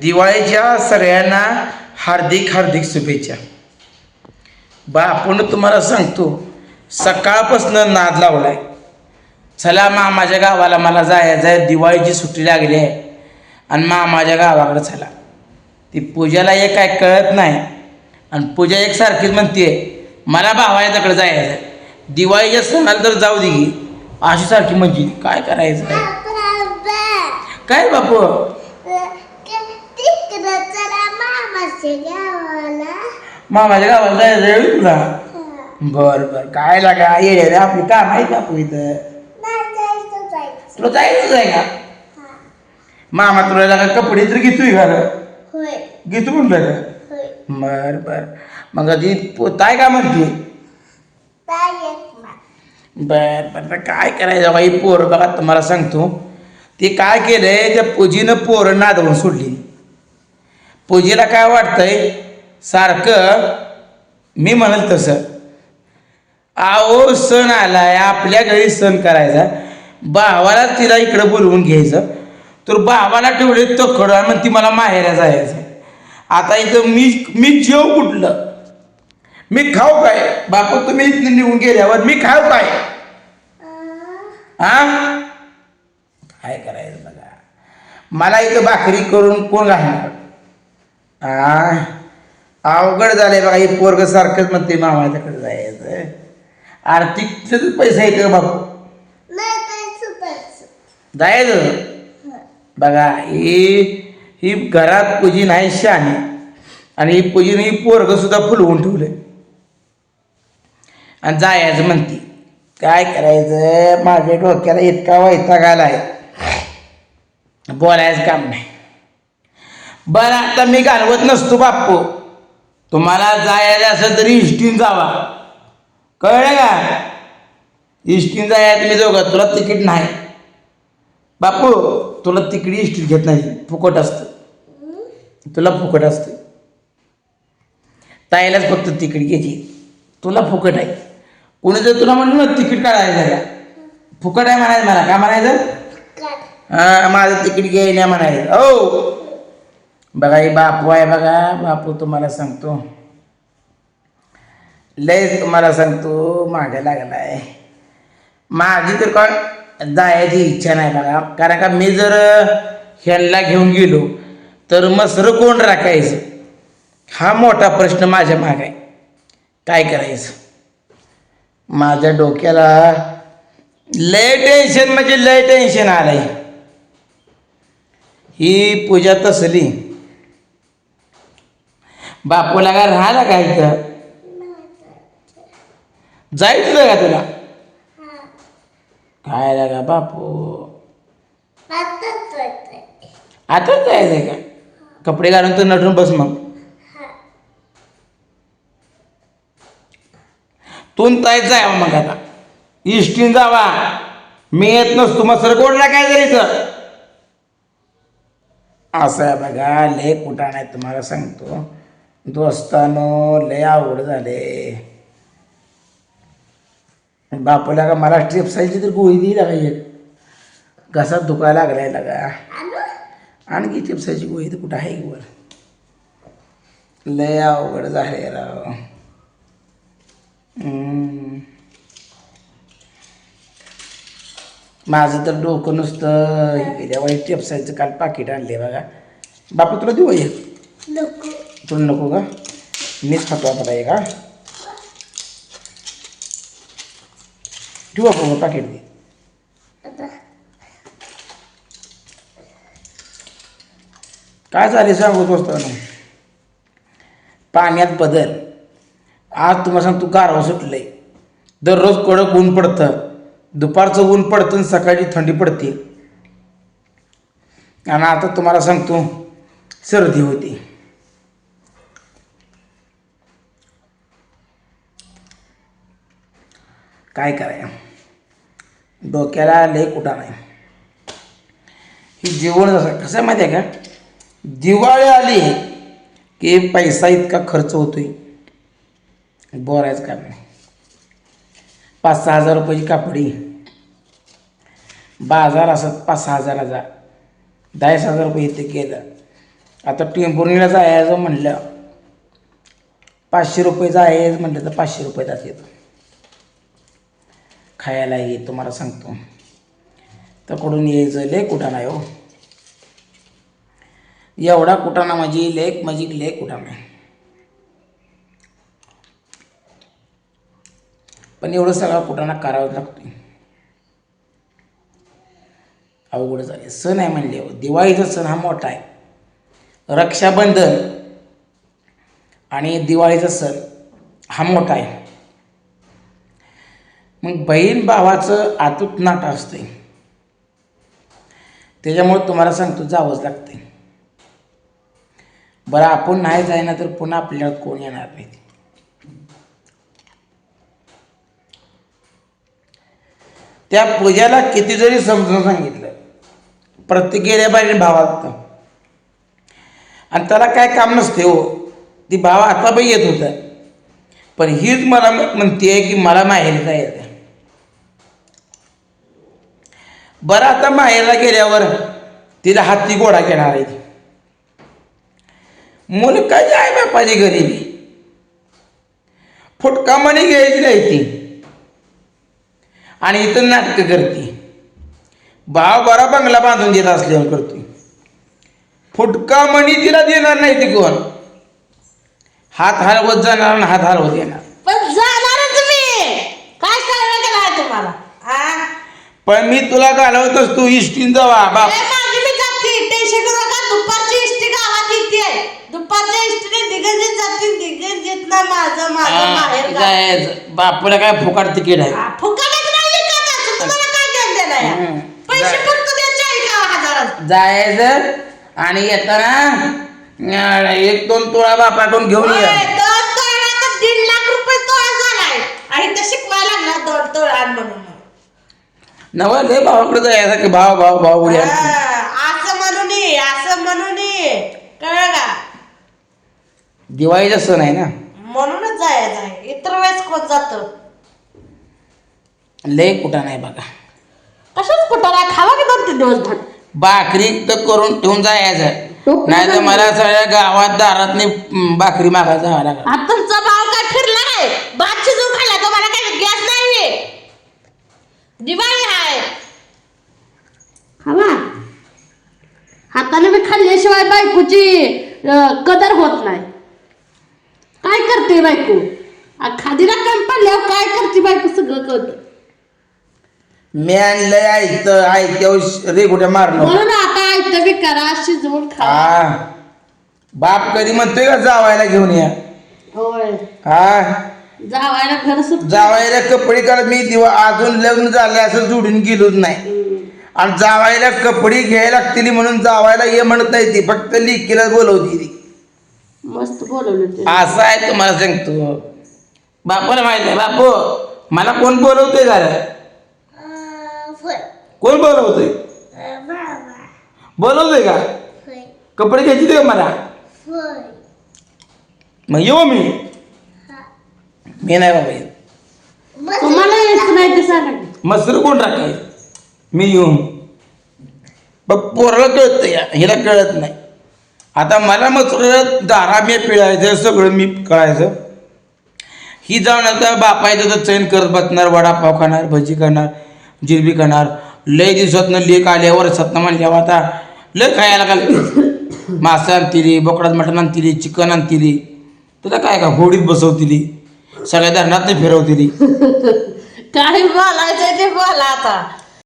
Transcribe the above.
दिवाळीच्या सगळ्यांना हार्दिक हार्दिक शुभेच्छा. बा आपण तुम्हाला सांगतो सकाळपासून नाद लावलाय. चला मामाच्या गावाला मला जायचं आहे दिवाळीची सुट्टी लागली आहे. आणि मामाच्या गावाकडे चला. ती पूजाला एक काय कळत नाही. आणि पूजा एकसारखीच म्हणते मला भावायच्याकडे जायचं आहे दिवाळीच्या सणाला तर जाऊ दे की. अशी सारखी म्हणजे काय करायचं आहे काय बापू? तिकडं मामाच्या गावाला. मामाच्या गावाला जायचं आहे तुला? बर बर. काय लागा ये रे आपली काम आहे बापू इथं? तुला जायचंच आहे का? मामा तुला लागा कपडे तर घेतोय का घेतो म्हणलं का बर बर. मग ती ताय का म्हणते? बर बर, काय करायचं बाई? पोरं बघा तुम्हाला सांगतो. ते काय केलंय? त्या पूजीनं पोरं नादवून सोडली पूजेला काय वाटतंय? सारखं मी म्हणाल तसं. आओ सण आलाय आपल्या घरी सण करायचा. भावाला तिला इकडं बोलवून घ्यायचं. तर भावाला ठेवले तखड आणि मग ती मला माहेऱ्या जायचं आता इथं मी मी जेव कुठलं? मी खाऊ काय? बापू तुम्ही इथं निघून गेल्यावर मी खाऊ काय? हा काय करायचं बघा? मला इथं भाकरी करून कोण राहणार? आ अवघड झालंय बघा हे पोरग सारखंच म्हणते मामाच्याकडे जायचं. आर्थिक पैसा येतो का बापू? नाही जायचं? बघा ही ही घरात पूजी नाही शाने आणि ही पूजीने ही पोरग सुद्धा फुलवून ठेवले आणि जायचं म्हणते. काय करायचं? माझ्या डोक्याला इतका वैताग आलाय. बोलायचं काम नाही. बरं आता मी घालवत नसतो बाप्पू. तुम्हाला जायला असं तरी इष्टीन जावा. कळलं का? इष्टीन जाया तुम्ही दोघं तुला तिकीट नाही. बापू तुला तिकडी इष्टीत घेत नाही. फुकट असतं. तुला फुकट असतं. ताईलाच फक्त तिकीट घ्यायची. तुला फुकट आहे. कोणी जर तुला म्हणलं ना तिकीट काढायचं का फुकट आहे म्हणायचं मला. काय म्हणायचं? हा माझं तिकीट घे नाही म्हणायचं. ओ बघा ही बापू आहे बघा. बापू तुम्हाला सांगतो. लयच तुम्हाला सांगतो मागे लागलाय. माझी तर कोण जायची इच्छा नाही बघा. कारण का मी जर ह्यांना घेऊन गेलो तर मसरं कोण राखायचं? हा मोठा प्रश्न माझ्या माग आहे. काय करायचं? माझ्या डोक्याला लय टेन्शन म्हणजे लय टेन्शन आलंय. ही पूजा तसली. बापूला काय राहायला काय इथं? जायचं का तुला? काय का बापू? आताच जायचंय का? कपडे घालून तर नटून बस मग. तू ताय आहे मग आता. इष्टीन जावा. मी येत नसतो मग सर काय काय जायचं असं आहे बघा लय कुठं आहे तुम्हाला सांगतो. दोस्तानो लय आवड झाले. बापूला का मला ट्रिप्सायची तर गोळी दिली लागा एक? घसा दुखायला लागलाय लागा. आणखी चिप्साची गोळी तर कुठं आहे की वर लय अवघड झाले राव. माझं तर डोकं नुसतं हे केल्या वाईट काल पाकिट आणले बघा. बापू तुला देऊ एक? तुला नको का मीच खातो आता आहे का ठेवू आपण पाकिट दे काय झाले सांगू दोस्तांनो पाण्यात बदल आज तुम्हाला सांगतो गारवा सुटलंय दररोज कडक ऊन पडतं दुपारचं ऊन पडतं आणि सकाळची थंडी पडते आणि आता तुम्हाला सांगतो सर्दी होती काय कराय डोक्याला लय कुठा नाही. ही जेवण जसं कसं आहे माहिती आहे का? दिवाळी आली की पैसा इतका खर्च होतोय. बोलायचं काम नाही. पाच सहा हजार रुपयाची कापडी. बाजार असत पाच सहा हजाराचा. दहा हजार रुपये इथे केलं आता टेंभुर्णीला जायचं म्हणलं. पाचशे रुपये जायचं म्हटलं तर पाचशे रुपये जात येतो. खायला ये तुम्हाला सांगतो. तर कुठून यायचं लय कुठं हो. एवढा कुटाणा माझी लेक माझी लेक कुटाणा पण एवढं सगळा कुटाणा करावं लागतो. अवघड झाले. सण आहे म्हणले हो. दिवाळीचा सण हा मोठा आहे. रक्षाबंधन आणि दिवाळीचा सण हा मोठा आहे. मग बहीण भावाचं आतूत नाटं असते त्याच्यामुळे तुम्हाला सांगतो जावंच लागते बरं आपण नाही जायना तर पुन्हा आपल्याला कोण येणार नाही त्या पूजाला किती जरी समजून सांगितलं. प्रत्येक गेल्या भावात आणि त्याला काय काम नसते हो. ती भाव आता पण येत होता. पण हीच मला म्हणते की मला माहेर जायचं बरं आता माहेरला गेल्यावर तिला हाती गोडा घेणार आहे. ती मुलं काय आहे बापाची गरिबी फुटका मणी घ्यायची नाही ती आणि इथं नाटकं करते. भाव बरा बंगला बांधून देत असल्यावर करते. फुटका मणी तिला देणार नाही ती कोण. हात हलवत जाणार आणि हात हलवत येणार पण जाणारच मी काय कळलं का नाही तुम्हाला हा पण मी तुला घालवत असतो इष्टीन जावा बाप ए, माझी मी जाते. टेन्शन करू नका. दुपारची इष्टी गावात येते दुपारच्या इष्टीने दिगंजित जातील दिगंजित ना माझं. माझं माहेर गाव. जायचं बापूला काय फुकाट तिकीट आहे? हा, फुकटच नाही विकत असं तुम्हाला काय घेऊन देणार आहे? हम्म. पैसे जा- फक्त द्यायचे आहे का हजारात? जायचं आणि येताना अं, एक दोन तोळा बापाकडून घेऊन ये दोन तोळा तर दीड लाख रुपये तोळा झालाय आणि ते शिकवायला लागला दोन तोळा म्हणून नव लय भावाकडे जायचं की भाव भाव भाव उड्या हा, असं म्हणून ये, असं म्हणून ये. कळलं का? दिवाळीचा सण आहे ना. म्हणूनच जायचं आहे. इतर वेळेस कोण जात? लय कुठं नाही बघा. कशाच कुठं नाही? खावा की दोन तीन दिवस भात भाकरी तर करून ठेवून जायचं. नाही? तर मला सगळ्या गावात दारात भाकरी लागलं. आता तुमचा भाव काय फिरला नाही? भात शिजून खाल्ला तुम्हाला काय गॅस नाही दिवाळी आहे. खावा हाताने मी खाल्ल्याशिवाय बायकोची अं, कदर होत नाही. काय करते बायको? आ, खादीला कमी पडल्यावर काय करते बायको सगळं कळतं. मी आणलंय ऐकतं ऐकल्यावर रेगुट्या मारलं म्हणून आता ऐकतं बी करा शिजवून खा. हा बाप कधी म्हणतोय का जावायला घेऊन या? होय. हा जावायला घर सुट जावायला कपडे करत मी दिवा अजून लग्न झालं असं जोडून गेलोच नाही. आणि जावायला कपडे घ्यायला लागतील म्हणून जावायला ये म्हणत नाही ती फक्त लिकीला बोलवती ती. मस्त बोलवलं ते असं आहे तुम्हाला सांगतो? बापूला माहीत आहे बापू मला कोण बोलवतोय होय कोण बोलवतोय? बोलवतोय का? कपडे घ्यायचे ते मला? मग येऊ मी. मी नाही बाबा येत. तुम्हाला नाही ते सांगा की. मसर कोण टाकायचं मी येऊन. बघ पोराला कळतं या हिला कळत नाही. आता मला मसर दारा मी पिळायचं सगळं मी कळायचं. ही जाऊन आता बापायचं तर चैन करत बसणार वडापाव खाणार भजी खाणार जिलबी खाणार. लय दिवसातनं लेक आल्यावर सत्ता म्हणल्यावर आता लय खायला घालते. मासे आणतील बोकडात मटण आणतील चिकन आणतील. तुला काय का होडीत बसवतील. सगळ्या धरणात फिरवतील काय बोलायचं ते बोला आता.